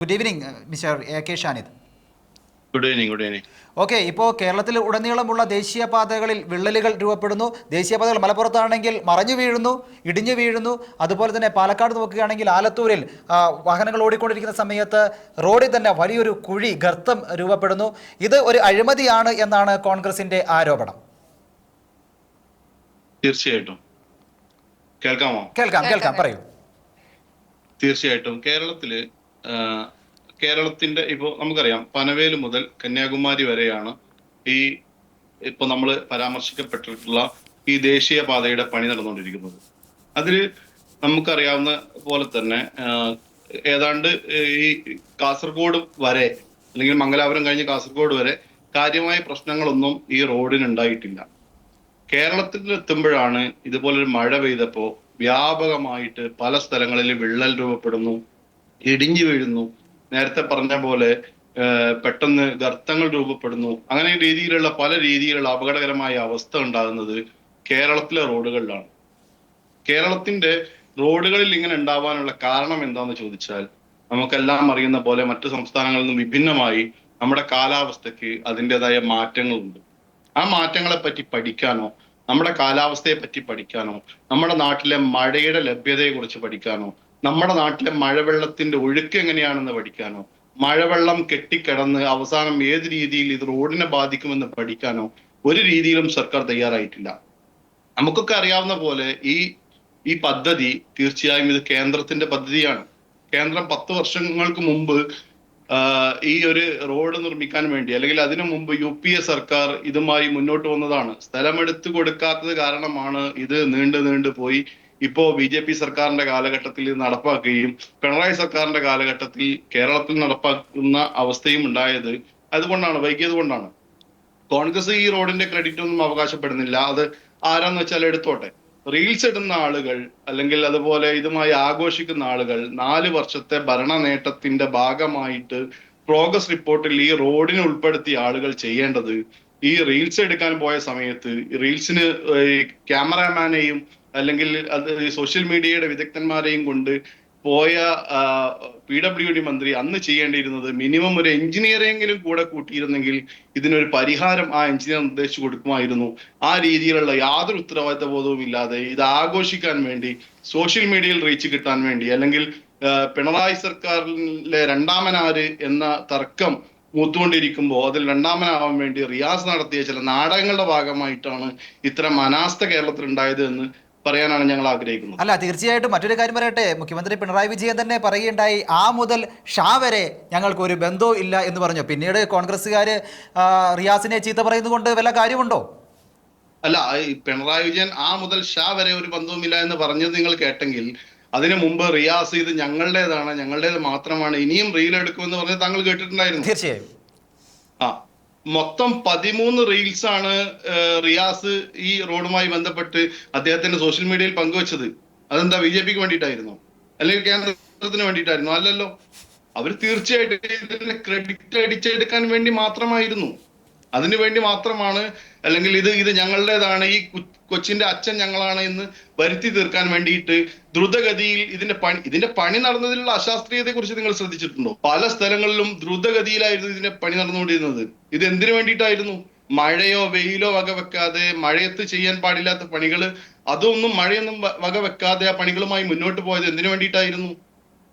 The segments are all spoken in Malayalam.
Good evening mister A K Shanid good evening good evening okay ഇപ്പോൾ കേരളത്തിൽ ഉടനീളമുള്ള ദേശീയപാതകളിൽ വിള്ളലുകൾ രൂപപ്പെടുന്നു. ദേശീയപാതകൾ മലപ്പുറത്താണെങ്കിൽ മറഞ്ഞു വീഴുന്നു ഇടിഞ്ഞു വീഴുന്നു. അതുപോലെ തന്നെ പാലക്കാട് നോക്കുകയാണെങ്കിൽ ആലത്തൂരിൽ വാഹനങ്ങൾ ഓടിക്കൊണ്ടിരിക്കുന്ന സമയത്ത് റോഡിൽ തന്നെ വലിയൊരു കുഴി ഗർത്തം രൂപപ്പെടുന്നു. ഇത് ഒരു അഴിമതിയാണ് എന്നാണ് കോൺഗ്രസിന്റെ ആരോപണം. തീർച്ചയായിട്ടും. കേൾക്കാമോ? കേൾക്കാം കേൾക്കാം പറയൂ. തീർച്ചയായിട്ടും കേരളത്തിൽ കേരളത്തിന്റെ ഇപ്പോ നമുക്കറിയാം പനവേൽ മുതൽ കന്യാകുമാരി വരെയാണ് ഈ ഇപ്പൊ നമ്മൾ പരാമർശിക്കപ്പെട്ടിട്ടുള്ള ഈ ദേശീയ പാതയുടെ പണി നടന്നുകൊണ്ടിരിക്കുന്നത്. അതിൽ നമുക്കറിയാവുന്ന പോലെ തന്നെ ഏതാണ്ട് ഈ കാസർഗോഡ് വരെ അല്ലെങ്കിൽ മംഗലാപുരം കഴിഞ്ഞ് കാസർഗോഡ് വരെ കാര്യമായ പ്രശ്നങ്ങളൊന്നും ഈ റോഡിന് ഉണ്ടായിട്ടില്ല കേരളത്തിൽ എത്തുമ്പോഴാണ് ഇതുപോലൊരു മഴ പെയ്തപ്പോ വ്യാപകമായിട്ട് പല സ്ഥലങ്ങളിലും വിള്ളൽ രൂപപ്പെടുന്നു. ഇടിഞ്ഞു വീഴുന്നു. നേരത്തെ പറഞ്ഞ പോലെ പെട്ടെന്ന് ഗർത്തങ്ങൾ രൂപപ്പെടുന്നു. അങ്ങനെ രീതിയിലുള്ള പല രീതിയിലുള്ള അപകടകരമായ അവസ്ഥ ഉണ്ടാകുന്നത് കേരളത്തിലെ റോഡുകളിലാണ്. കേരളത്തിന്റെ റോഡുകളിൽ ഇങ്ങനെ ഉണ്ടാവാനുള്ള കാരണം എന്താണെന്ന് ചോദിച്ചാൽ നമുക്കെല്ലാം അറിയുന്ന പോലെ മറ്റു സംസ്ഥാനങ്ങളിൽ നിന്നും വിഭിന്നമായി നമ്മുടെ കാലാവസ്ഥയ്ക്ക് അതിന്റെതായ മാറ്റങ്ങളുണ്ട്. ആ മാറ്റങ്ങളെ പറ്റി പഠിക്കാനോ നമ്മുടെ കാലാവസ്ഥയെ പറ്റി പഠിക്കാനോ നമ്മുടെ നാട്ടിലെ മഴയുടെ ലഭ്യതയെ കുറിച്ച് പഠിക്കാനോ നമ്മുടെ നാട്ടിലെ മഴവെള്ളത്തിന്റെ ഒഴുക്ക് എങ്ങനെയാണെന്ന് പഠിക്കാനോ മഴവെള്ളം കെട്ടിക്കിടന്ന് അവസാനം ഏത് രീതിയിൽ ഇത് റോഡിനെ ബാധിക്കുമെന്ന് പഠിക്കാനോ ഒരു രീതിയിലും സർക്കാർ തയ്യാറായിട്ടില്ല. നമുക്കൊക്കെ അറിയാവുന്ന പോലെ ഈ ഈ പദ്ധതി തീർച്ചയായും ഇത് കേന്ദ്രത്തിന്റെ പദ്ധതിയാണ്. കേന്ദ്രം പത്ത് വർഷങ്ങൾക്ക് മുമ്പ് ഈ ഒരു റോഡ് നിർമ്മിക്കാൻ വേണ്ടി അല്ലെങ്കിൽ അതിനു മുമ്പ് യു പി എ സർക്കാർ ഇതുമായി മുന്നോട്ട് വന്നതാണ്. സ്ഥലമെടുത്തു കൊടുക്കാത്തത് കാരണമാണ് ഇത് നീണ്ടു നീണ്ടു പോയി ഇപ്പോ ബി ജെ പി സർക്കാരിന്റെ കാലഘട്ടത്തിൽ നടപ്പാക്കുകയും പിണറായി സർക്കാരിന്റെ കാലഘട്ടത്തിൽ കേരളത്തിൽ നടപ്പാക്കുന്ന അവസ്ഥയും ഉണ്ടായത് അതുകൊണ്ടാണ് വൈകിയത് കൊണ്ടാണ്. കോൺഗ്രസ് ഈ റോഡിന്റെ ക്രെഡിറ്റ് ഒന്നും അവകാശപ്പെടുന്നില്ല. അത് ആരാന്ന് വെച്ചാൽ എടുത്തോട്ടെ. റീൽസ് ഇടുന്ന ആളുകൾ അല്ലെങ്കിൽ അതുപോലെ ഇതുമായി ആഘോഷിക്കുന്ന ആളുകൾ നാല് വർഷത്തെ ഭരണ നേട്ടത്തിന്റെ ഭാഗമായിട്ട് പ്രോഗ്രസ് റിപ്പോർട്ടിൽ ഈ റോഡിനെ ഉൾപ്പെടുത്തിയ ആളുകൾ ചെയ്യേണ്ടത് ഈ റീൽസ് എടുക്കാൻ പോയ സമയത്ത് റീൽസിന് ക്യാമറാമാനെയും അല്ലെങ്കിൽ അത് സോഷ്യൽ മീഡിയയുടെ വിദഗ്ധന്മാരെയും കൊണ്ട് പോയ പി ഡബ്ല്യു ഡി മന്ത്രി അന്ന് ചെയ്യേണ്ടിയിരുന്നത് മിനിമം ഒരു എഞ്ചിനീയറെങ്കിലും കൂടെ കൂട്ടിയിരുന്നെങ്കിൽ ഇതിനൊരു പരിഹാരം ആ എഞ്ചിനീയർ നിർദ്ദേശിച്ചു കൊടുക്കുമായിരുന്നു. ആ രീതിയിലുള്ള യാതൊരു ഉത്തരവാദിത്ത ബോധവും ഇല്ലാതെ ഇത് ആഘോഷിക്കാൻ വേണ്ടി സോഷ്യൽ മീഡിയയിൽ റീച്ച് കിട്ടാൻ വേണ്ടി അല്ലെങ്കിൽ പിണറായി സർക്കാരിലെ രണ്ടാമനാര് എന്ന തർക്കം മൂത്തുകൊണ്ടിരിക്കുമ്പോൾ അതിൽ രണ്ടാമനാവാൻ വേണ്ടി റിയാസ് നടത്തിയ ചില നാടകങ്ങളുടെ ഭാഗമായിട്ടാണ് ഇത്തരം അനാസ്ഥ കേരളത്തിൽ ഉണ്ടായത് എന്ന് പറയാനാണ് ഞങ്ങൾ ആഗ്രഹിക്കുന്നത്. അല്ല തീർച്ചയായിട്ടും മറ്റൊരു കാര്യം പറയട്ടെ. മുഖ്യമന്ത്രി പിണറായി വിജയൻ തന്നെ പറയുകയുണ്ടായി ആ മുതൽ ഷാ വരെ ഞങ്ങൾക്ക് ഒരു ബന്ധവും ഇല്ല എന്ന് പറഞ്ഞു. പിന്നീട് കോൺഗ്രസ്സുകാർ റിയാസിനെ ചീത്ത പറയുന്നത് കൊണ്ട് വല്ല കാര്യമുണ്ടോ? അല്ല പിണറായി വിജയൻ ആ മുതൽ ഷാ വരെ ഒരു ബന്ധവുമില്ല എന്ന് പറഞ്ഞത് നിങ്ങൾ കേട്ടെങ്കിൽ അതിനു മുമ്പ് റിയാസ് ഇത് ഞങ്ങളുടേതാണ് ഞങ്ങളുടേത് മാത്രമാണ് ഇനിയും റീൽ എടുക്കുമെന്ന് പറഞ്ഞ് താങ്കൾ കേട്ടിട്ടുണ്ടായിരുന്നു. തീർച്ചയായും. ആ മൊത്തം പതിമൂന്ന് റീൽസ് ആണ് റിയാസ് ഈ റോഡുമായി ബന്ധപ്പെട്ട് അദ്ദേഹത്തിന്റെ സോഷ്യൽ മീഡിയയിൽ പങ്കുവച്ചത്. അതെന്താ ബി ജെ പിക്ക് അല്ലെങ്കിൽ കേന്ദ്രത്തിന് വേണ്ടിയിട്ടായിരുന്നോ? അല്ലല്ലോ. അവർ തീർച്ചയായിട്ടും ഇതിന് ക്രെഡിറ്റ് അടിച്ചെടുക്കാൻ വേണ്ടി മാത്രമായിരുന്നു. അതിനു വേണ്ടി മാത്രമാണ് അല്ലെങ്കിൽ ഇത് ഇത് ഞങ്ങളുടേതാണ് ഈ കൊച്ചിന്റെ അച്ഛൻ ഞങ്ങളാണ് എന്ന് വരുത്തി തീർക്കാൻ വേണ്ടിയിട്ട് ദ്രുതഗതിയിൽ ഇതിന്റെ പണി ഇതിന്റെ പണി നടന്നതിലുള്ള അശാസ്ത്രീയതയെ കുറിച്ച് നിങ്ങൾ ശ്രദ്ധിച്ചിട്ടുണ്ടോ? പല സ്ഥലങ്ങളിലും ദ്രുതഗതിയിലായിരുന്നു ഇതിന്റെ പണി നടന്നുകൊണ്ടിരുന്നത്. ഇത് എന്തിനു വേണ്ടിയിട്ടായിരുന്നു? മഴയോ വെയിലോ വക വെക്കാതെ മഴയത്ത് ചെയ്യാൻ പാടില്ലാത്ത പണികൾ അതൊന്നും മഴയൊന്നും വക വെക്കാതെ ആ പണികളുമായി മുന്നോട്ട് പോയത് എന്തിനു വേണ്ടിയിട്ടായിരുന്നു?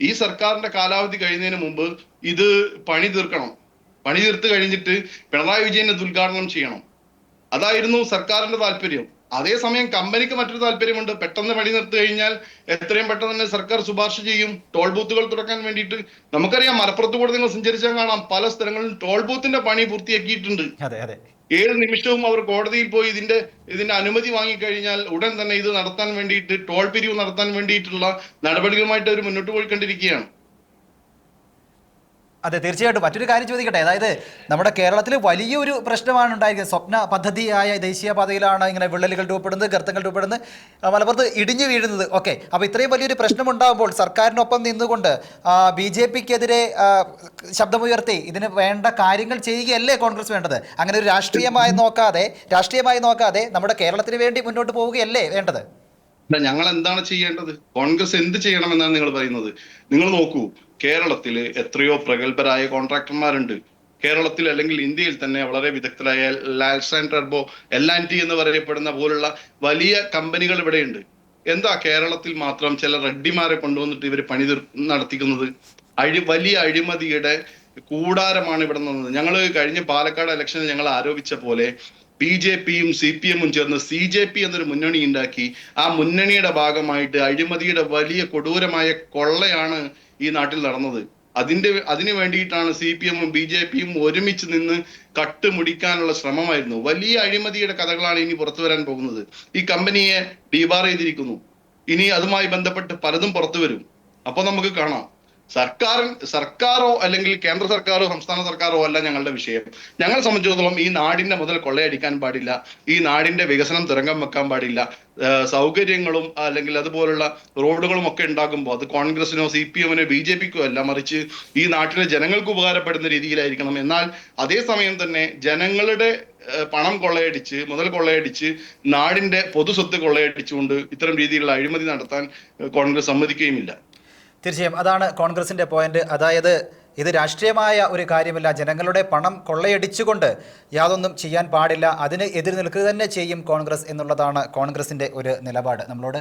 ഈ സർക്കാരിന്റെ കാലാവധി കഴിയുന്നതിന് മുമ്പ് ഇത് പണി തീർക്കണം. പണി തീർത്ത് കഴിഞ്ഞിട്ട് പിണറായി വിജയൻ ഇത് ഉദ്ഘാടനം ചെയ്യണം. അതായിരുന്നു സർക്കാരിന്റെ താല്പര്യം. അതേസമയം കമ്പനിക്ക് മറ്റൊരു താല്പര്യമുണ്ട്. പെട്ടെന്ന് പണി നിർത്തി കഴിഞ്ഞാൽ എത്രയും പെട്ടെന്ന് തന്നെ സർക്കാർ ശുപാർശ ചെയ്യും. ടോൾ ബൂത്തുകൾ തുറക്കാൻ വേണ്ടിയിട്ട് നമുക്കറിയാം മലപ്പുറത്ത് കൂടെ നിങ്ങൾ സഞ്ചരിച്ചാൽ കാണാം പല സ്ഥലങ്ങളിലും ടോൾ ബൂത്തിന്റെ പണി പൂർത്തിയാക്കിയിട്ടുണ്ട്. ഏത് നിമിഷവും അവർ കോടതിയിൽ പോയി ഇതിന്റെ ഇതിന്റെ അനുമതി വാങ്ങിക്കഴിഞ്ഞാൽ ഉടൻ തന്നെ ഇത് നടത്താൻ വേണ്ടിയിട്ട് ടോൾ പിരിവ് നടത്താൻ വേണ്ടിയിട്ടുള്ള നടപടികളുമായിട്ട് അവർ മുന്നോട്ട് പോയിക്കൊണ്ടിരിക്കുകയാണ്. അതെ തീർച്ചയായിട്ടും. മറ്റൊരു കാര്യം ചോദിക്കട്ടെ. അതായത് നമ്മുടെ കേരളത്തിൽ വലിയൊരു പ്രശ്നമാണ് ഉണ്ടായിരിക്കുന്നത്. സ്വപ്ന പദ്ധതിയായ ദേശീയ പാതയിലാണ് ഇങ്ങനെ വിള്ളലുകൾ രൂപപ്പെടുന്നത് ഗർത്തങ്ങൾ രൂപപ്പെടുന്നത് മലപ്പുറത്ത് ഇടിഞ്ഞു വീഴുന്നത്. ഓക്കെ. അപ്പോൾ ഇത്രയും വലിയൊരു പ്രശ്നം പ്രശ്നമുണ്ടാകുമ്പോൾ സർക്കാരിനൊപ്പം നിന്നുകൊണ്ട് ബി ജെ പിക്കെതിരെ ശബ്ദമുയർത്തി ഇതിന് വേണ്ട കാര്യങ്ങൾ ചെയ്യുകയല്ലേ കോൺഗ്രസ് വേണ്ടത്? അങ്ങനെ ഒരു രാഷ്ട്രീയമായി നോക്കാതെ രാഷ്ട്രീയമായി നോക്കാതെ നമ്മുടെ കേരളത്തിന് വേണ്ടി മുന്നോട്ട് പോവുകയല്ലേ വേണ്ടത്? ഞങ്ങൾ എന്താണ് ചെയ്യേണ്ടത്? കോൺഗ്രസ് എന്ത് ചെയ്യണമെന്നാണ് നിങ്ങൾ പറയുന്നത്? നിങ്ങൾ നോക്കൂ. കേരളത്തിൽ എത്രയോ പ്രഗത്ഭരായ കോൺട്രാക്ടർമാരുണ്ട് കേരളത്തിൽ അല്ലെങ്കിൽ ഇന്ത്യയിൽ തന്നെ വളരെ വിദഗ്ധരായ Larsen and turbo L and T എന്ന് പറയപ്പെടുന്ന പോലുള്ള വലിയ കമ്പനികൾ ഇവിടെയുണ്ട്. എന്താ കേരളത്തിൽ മാത്രം ചില റെഡ്ഡിമാരെ കൊണ്ടുവന്നിട്ട് ഇവർ പണി നടത്തിക്കുന്നത്? അഴി വലിയ അഴിമതിയുടെ കൂടാരമാണ് ഇവിടെ നിന്നത്. ഞങ്ങൾ കഴിഞ്ഞ പാലക്കാട് ഇലക്ഷനിൽ ഞങ്ങൾ ആരോപിച്ച പോലെ ബി ജെ പിയും സി പി എമ്മും ചേർന്ന് സി ജെ പി എന്നൊരു മുന്നണി ഉണ്ടാക്കി. ആ മുന്നണിയുടെ ഭാഗമായിട്ട് അഴിമതിയുടെ വലിയ കൊടൂരമായ കൊള്ളയാണ് ഈ നാട്ടിൽ നടന്നത്. അതിന്റെ അതിനു വേണ്ടിയിട്ടാണ് സി പി എമ്മും ബി ജെ പിയും ഒരുമിച്ച് നിന്ന് കട്ടുമുടിക്കാനുള്ള ശ്രമമായിരുന്നു. വലിയ അഴിമതിയുടെ കഥകളാണ് ഇനി പുറത്തു വരാൻ പോകുന്നത്. ഈ കമ്പനിയെ ഡീബാർ ചെയ്തിരിക്കുന്നു. ഇനി അതുമായി ബന്ധപ്പെട്ട് പലതും പുറത്തു വരും. അപ്പൊ നമുക്ക് കാണാം. സർക്കാർ സർക്കാരോ അല്ലെങ്കിൽ കേന്ദ്ര സർക്കാരോ സംസ്ഥാന സർക്കാരോ അല്ല ഞങ്ങളുടെ വിഷയം. ഞങ്ങളെ സംബന്ധിച്ചിടത്തോളം ഈ നാടിന്റെ മുതൽ കൊള്ളയടിക്കാൻ പാടില്ല. ഈ നാടിന്റെ വികസനം തുരങ്കം വെക്കാൻ പാടില്ല. സൗകര്യങ്ങളും അല്ലെങ്കിൽ അതുപോലുള്ള റോഡുകളും ഒക്കെ ഉണ്ടാകുമ്പോൾ അത് കോൺഗ്രസിനോ സി പി എമ്മിനോ ബി ജെ പിക്കോ അല്ല മറിച്ച് ഈ നാട്ടിലെ ജനങ്ങൾക്ക് ഉപകാരപ്പെടുന്ന രീതിയിലായിരിക്കണം. എന്നാൽ അതേസമയം തന്നെ ജനങ്ങളുടെ പണം കൊള്ളയടിച്ച് മുതൽ കൊള്ളയടിച്ച് നാടിന്റെ പൊതുസ്വത്ത് കൊള്ളയടിച്ചുകൊണ്ട് ഇത്തരം രീതിയിലുള്ള അഴിമതി നടത്താൻ കോൺഗ്രസ് സമ്മതിക്കുകയുമില്ല. തീർച്ചയായും അതാണ് കോൺഗ്രസിന്റെ പോയിന്റ്. അതായത് ഇത് രാഷ്ട്രീയമായ ഒരു കാര്യമില്ല. ജനങ്ങളുടെ പണം കൊള്ളയടിച്ചുകൊണ്ട് യാതൊന്നും ചെയ്യാൻ പാടില്ല. അതിന് എതിർ നിൽക്കുക തന്നെ ചെയ്യും കോൺഗ്രസ് എന്നുള്ളതാണ് കോൺഗ്രസിന്റെ ഒരു നിലപാട്. നമ്മളോട്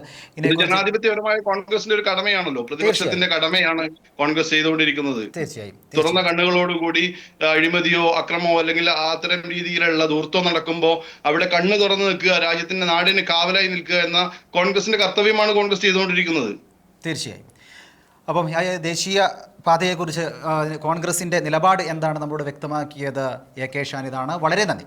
ജനാധിപത്യപരമായ കോൺഗ്രസിന്റെ ഒരു കടമയാണല്ലോ. പ്രതിപക്ഷത്തിന്റെ കടമയാണ് കോൺഗ്രസ് ചെയ്തുകൊണ്ടിരിക്കുന്നത്. തീർച്ചയായും. തുറന്ന കണ്ണുകളോടുകൂടി അഴിമതിയോ അക്രമമോ അല്ലെങ്കിൽ അത്തരം രീതിയിലുള്ള ദൂർത്തോ നടക്കുമ്പോൾ അവിടെ കണ്ണ് തുറന്നു നിൽക്കുക രാജ്യത്തിന്റെ നാടിന് കാവലായി നിൽക്കുക എന്ന കോൺഗ്രസിന്റെ കർത്തവ്യമാണ് കോൺഗ്രസ് ചെയ്തുകൊണ്ടിരിക്കുന്നത്. തീർച്ചയായും. അപ്പം ദേശീയ പാതയെക്കുറിച്ച് കോൺഗ്രസിന്റെ നിലപാട് എന്താണ്? നമ്മളോട് വ്യക്തമാക്കിയത് എ കെ ഷാനിതാണ്. വളരെ നന്ദി.